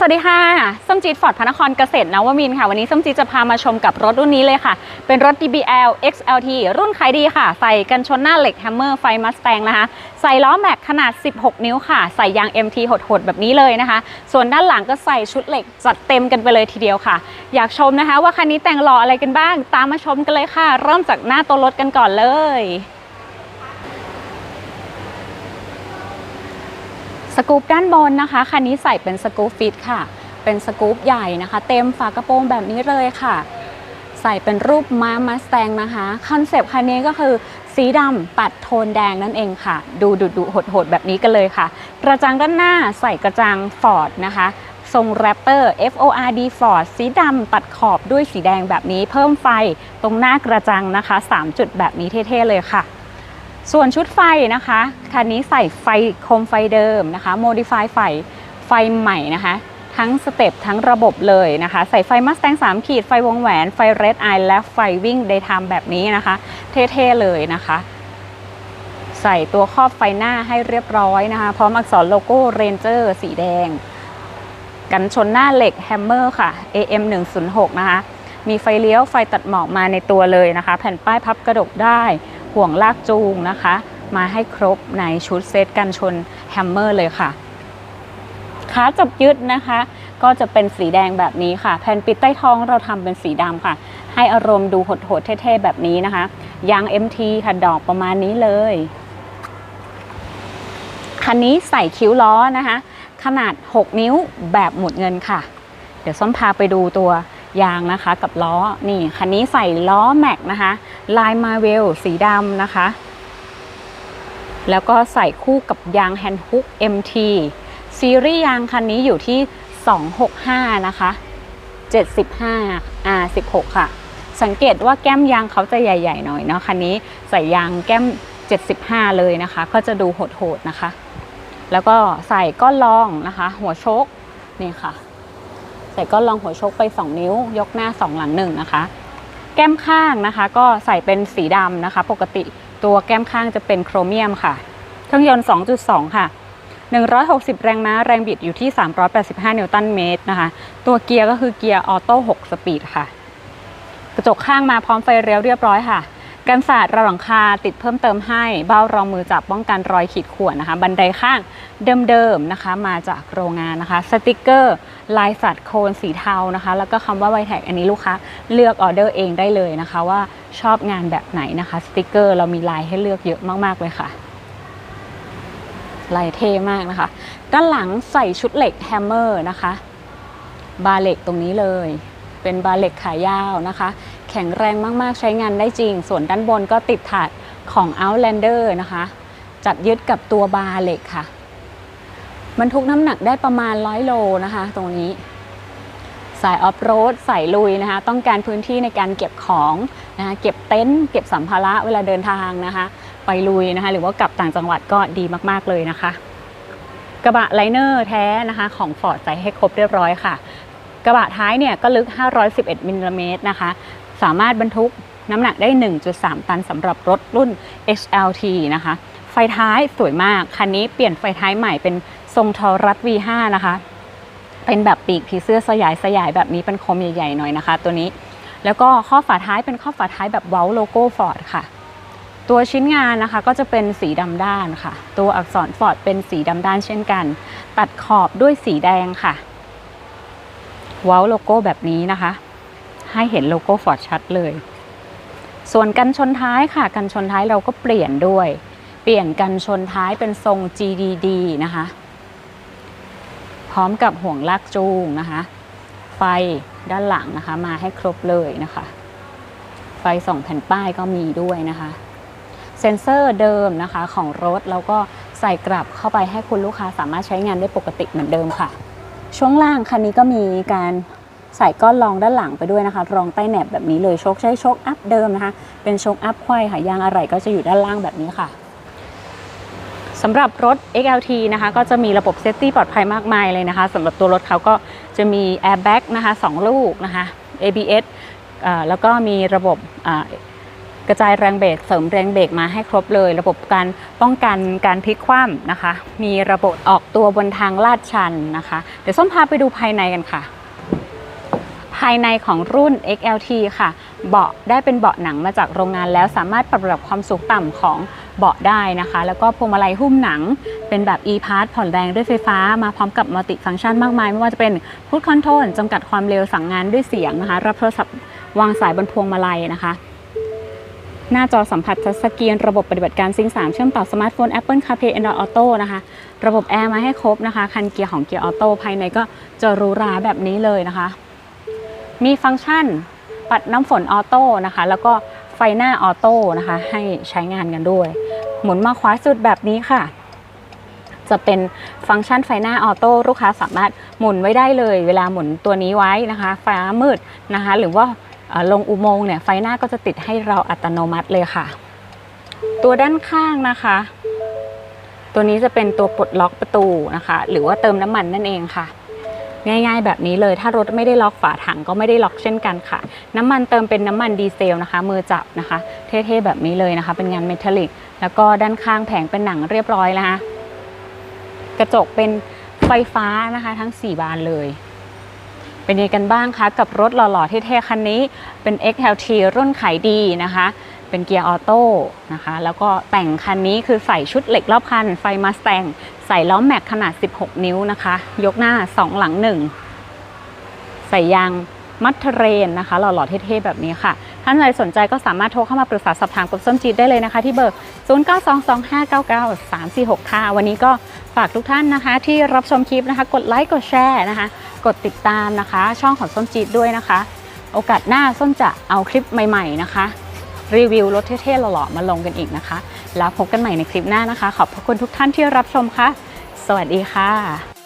สวัสดีค่ะส้มจีดฟอร์ดพระนครเกษตรนวมินทร์ค่ะ วันนี้ส้มจีดจะพามาชมกับรถรุ่นนี้เลยค่ะ เป็นรถ DBL XLT รุ่นขายดีค่ะ ใส่กันชนหน้าเหล็กแฮมเมอร์ไฟมัสแตงนะคะ ใส่ล้อแม็กขนาด 16 นิ้วค่ะ ใส่ยาง MT โหดๆ แบบนี้เลยนะคะ ส่วนด้านหลังก็ใส่ชุดเหล็ก จัดเต็มกันไปเลยทีเดียวค่ะ อยากชมนะคะ ว่าคันนี้แต่งหล่ออะไรกันบ้าง ตามมาชมกันเลยค่ะ เริ่มจากหน้าตัวรถกันก่อนเลย สกูปด้านบนนะคะคันนี้ใส่เป็นสกูปฟิตค่ะ เป็นสกูปใหญ่นะคะ เต็มฝากระโปรงแบบนี้เลยค่ะ ใส่เป็นรูปม้ามาสแตงนะคะคอนเซปต์คันนี้ก็คือสีดำปัดโทนแดงนั่นเองค่ะ ดูดุดุๆโหดๆแบบนี้กันเลยค่ะ กระจังด้านหน้าใส่กระจังฟอร์ดนะคะทรงแรปเตอร์ FORD Ford สีดำตัดขอบด้วยสีแดงแบบนี้ เพิ่มไฟตรงหน้ากระจังนะคะ 3 จุดแบบนี้เท่ ๆ เลยค่ะ ส่วนชุดไฟนะคะคันนี้ใส่ไฟโคมไฟเดิมนะคะ modify ไฟไฟใหม่นะคะ ทั้งสเต็ปทั้งระบบเลยนะคะ ใส่ไฟมัสแตง3ขีดไฟวงแหวน ไฟเรดไอและไฟวิ่ง daytime แบบนี้นะคะ เท่ๆเลยนะคะ ใส่ตัวครอบไฟหน้าให้เรียบร้อยนะคะ พร้อมอักษรโลโก้ Ranger สีแดง กันชนหน้าเหล็กแฮมเมอร์ค่ะ AM 106นะคะมีไฟเลี้ยวไฟตัดหมอกมาในตัวเลยนะคะ แผ่นป้ายพับกระดกได้ ห่วงลากจูงนะคะ มาให้ครบในชุดเซตกันชนแฮมเมอร์เลยค่ะขาจับยึดนะคะ ก็จะเป็นสีแดงแบบนี้ค่ะ แผ่นปิดใต้ท้องเราทำเป็นสีดำค่ะ ให้อารมณ์ดูโหดๆเท่ๆแบบนี้นะคะยาง MT ค่ะดอกประมาณนี้เลยคันนี้ใส่คิ้วล้อนะคะ ขนาด 6 นิ้วแบบหมุดเงินค่ะ เดี๋ยวส้มพาไปดูตัว ยางนะคะกับล้อนี่คันนี้ใส่ล้อแม็กนะคะลายมาเวลสีดำนะคะ แล้วก็ใส่คู่กับยางแฮนด์ฮุก MT ซีรีส์ยางคันนี้อยู่ที่ 265 นะคะ 75 R 16 ค่ะ สังเกตว่าแก้มยางเขาจะใหญ่ ๆ หน่อยเนาะคันนี้ใส่ยางแก้ม 75 เลยนะคะ ก็จะดูโหดๆนะคะ แล้วก็ใส่ก้อนรองนะคะ หัวโชคนี่ค่ะ ใส่ก้อนรองหัวชคไป 2 นิ้วยกหน้า 2 หลังหนึ่งนะคะ แก้มข้างนะคะ ก็ใส่เป็นสีดำนะคะ ปกติตัวแก้มข้างจะเป็นโครเมียมค่ะ เครื่องยนต์ 2.2 ค่ะ 160 แรงม้าแรงบิดอยู่ที่ 385 นิวตันเมตรนะคะ ตัวเกียร์ก็คือเกียร์ออโต้ 6 สปีดค่ะ กระจกข้างมาพร้อมไฟเลี้ยวเรียบร้อยค่ะ กันศาสตร์ราวหลังคาติดเพิ่มเติมให้เบ้ารองมือจับป้องกันรอยขีดข่วนนะคะ บันไดข้างเดิมๆนะคะ มาจากโรงงานนะคะ สติกเกอร์ลายสัตว์โคนสีเทานะคะ แล้วก็คำว่าไวแท็กอันนี้ลูกค้าเลือกออเดอร์เองได้เลยนะคะ ว่าชอบงานแบบไหนนะคะ สติกเกอร์เรามีลายให้เลือกเยอะมากๆเลยค่ะลายเท่มากนะคะ ด้านหลังใส่ชุดเหล็กแฮมเมอร์นะคะ บาเหล็กตรงนี้เลย เป็นบาเหล็กขายาวนะคะ แข็งแรงมากๆ ใช้งานได้จริง ส่วนด้านบนก็ติดถาดของ Outlander นะคะ จัดยึดกับตัวบาร์เหล็กค่ะบรรทุกน้ำหนักได้ประมาณ100โลนะคะ ตรงนี้ สายออฟโรดสายลุยนะคะ ต้องการพื้นที่ในการเก็บของนะคะเก็บเต็นท์เก็บสัมภาระเวลาเดินทางนะคะ ไปลุยนะคะ หรือว่ากลับต่างจังหวัดก็ดีมากๆเลยนะคะ กระบะไลเนอร์แท้นะคะ ของฟอร์ดใส่ให้ครบเรียบร้อยค่ะ กระบะท้ายเนี่ยก็ลึก 511มิลลิเมตรนะคะ สามารถบรรทุกน้ำหนักได้ 1.3 ตันสำหรับรถรุ่น XLT นะคะ ไฟท้ายสวยมาก คันนี้เปลี่ยนไฟท้ายใหม่เป็นทรงทอรัส V5 นะคะ เป็นแบบปีกผีเสื้อสยายสยายแบบนี้เป็นคมใหญ่ๆหน่อยนะคะ ตัวนี้ แล้วก็ข้อฝาท้ายเป็นข้อฝาท้ายแบบเว้าโลโก้ฟอร์ดค่ะ ตัวชิ้นงานนะคะก็จะเป็นสีดำด้านค่ะ ตัวอักษรฟอร์ดเป็นสีดำด้านเช่นกัน ตัดขอบด้วยสีแดงค่ะ เว้าโลโก้แบบนี้นะคะ ให้เห็นโลโก้ฟอร์ดชัดเลย ส่วนกันชนท้ายค่ะ กันชนท้ายเราก็เปลี่ยนด้วย เปลี่ยนกันชนท้ายเป็นทรง GDD นะคะ พร้อมกับห่วงลากจูงนะคะ ไฟด้านหลังนะคะ มาให้ครบเลยนะคะ ไฟส่องแผ่นป้ายก็มีด้วยนะคะ เซ็นเซอร์เดิมนะคะของรถแล้วก็ใส่กลับเข้าไปให้คุณลูกค้าสามารถใช้งานได้ปกติเหมือนเดิมค่ะ ช่วงล่างคันนี้ก็มีการ ใส่ก้อนรองด้านหลังไปด้วยนะคะ รองใต้แหนบแบบนี้เลยชคใช้ชคอัพเดิมนะคะ เป็นชคอัพไขว้ค่ะยางอะไรก็จะอยู่ด้านล่างแบบนี้ค่ะสำหรับรถ XLT นะคะ ก็จะมีระบบเซฟตี้ปลอดภัยมากมายเลยนะคะสำหรับตัวรถเขาก็จะมีแอร์แบ็กนะคะสองลูกนะคะ ABS แล้วก็มีระบบกระจายแรงเบรกเสริมแรงเบรกมาให้ครบเลย ระบบการป้องกันการพลิกคว่ำนะคะ มีระบบออกตัวบนทางลาดชันนะคะ เดี๋ยวส้มพาไปดูภายในกันค่ะายในของรุ่น XLT ค่ะ เบาะได้เป็นเบาะหนังมาจากโรงงานแล้วสามารถปรับระดับความสูงต่ำของเบาะได้นะคะ แล้วก็พวงมาลัยหุ้มหนัง เป็นแบบ e-pass ผ่อนแรงด้วยไฟฟ้า มาพร้อมกับมัลติฟังก์ชันมากมาย ไม่ว่าจะเป็นพุทคอนโทรลจำกัดความเร็วสั่งงานด้วยเสียงนะคะ รับโทรศัพท์วางสายบนพวงมาลัยนะคะ หน้าจอสัมผัสทัชสกรีนระบบปฏิบัติการซิง3เชื่อมต่อสมาร์ทโฟน Apple CarPlay Android Auto นะคะระบบแอร์มาให้ครบนะคะ คันเกียร์ของเกียร์ออโต้ภายในก็จะรูราแบบนี้เลยนะคะ มีฟังก์ชันปัดน้ำฝนออโต้นะคะ แล้วก็ไฟหน้าออโต้นะคะ ให้ใช้งานกันด้วย หมุนมาขวาสุดแบบนี้ค่ะ จะเป็นฟังก์ชันไฟหน้าออโต้ลูกค้าสามารถหมุนไว้ได้เลย เวลาหมุนตัวนี้ไว้นะคะฟ้ามืดนะคะ หรือว่าลงอุโมงค์เนี่ยไฟหน้าก็จะติดให้เราอัตโนมัติเลยค่ะ ตัวด้านข้างนะคะ ตัวนี้จะเป็นตัวปลดล็อกประตูนะคะ หรือว่าเติมน้ำมันนั่นเองค่ะ ง่ายๆ แบบนี้เลย ถ้ารถไม่ได้ล็อกฝาถังก็ไม่ได้ล็อกเช่นกันค่ะ น้ำมันเติมเป็นน้ำมันดีเซลนะคะ มือจับนะคะ เท่ๆแบบนี้เลยนะคะ เป็นงานเมทัลลิก แล้วก็ด้านข้างแผงเป็นหนังเรียบร้อยแล้วนะคะ กระจกเป็นไฟฟ้านะคะ ทั้ง 4 บานเลยเป็นยังไงกันบ้างคะกับรถหล่อๆเท่ๆคันนี้เป็น XLT รุ่นขายดีนะคะ เป็นเกียร์ออโต้นะคะ แล้วก็แต่งคันนี้คือใส่ชุดเหล็กรอบคัน ไฟมาสแตงใส่ล้อแม็กขนาด 16 นิ้วนะคะ ยกหน้า 2 หลัง 1 ใส่ยางมัดเทเรนนะคะ หล่อๆเท่ๆ แบบนี้ค่ะ ท่านใดสนใจก็สามารถโทรเข้ามาปรึกษาสอบถามกับส้มจีดได้เลยนะคะ ที่เบอร์ 0922599346 ค่ะ วันนี้ก็ฝากทุกท่านนะคะ ที่รับชมคลิปนะคะ กดไลค์กดแชร์นะคะ กดติดตามนะคะ ช่องของส้มจีดด้วยนะคะ โอกาสหน้าส้มจะเอาคลิปใหม่ ๆนะคะ รีวิวรถเท่ๆหล่อๆมาลงกันอีกนะคะ แล้วพบกันใหม่ในคลิปหน้านะคะ ขอบพระคุณทุกท่านที่รับชมค่ะ สวัสดีค่ะ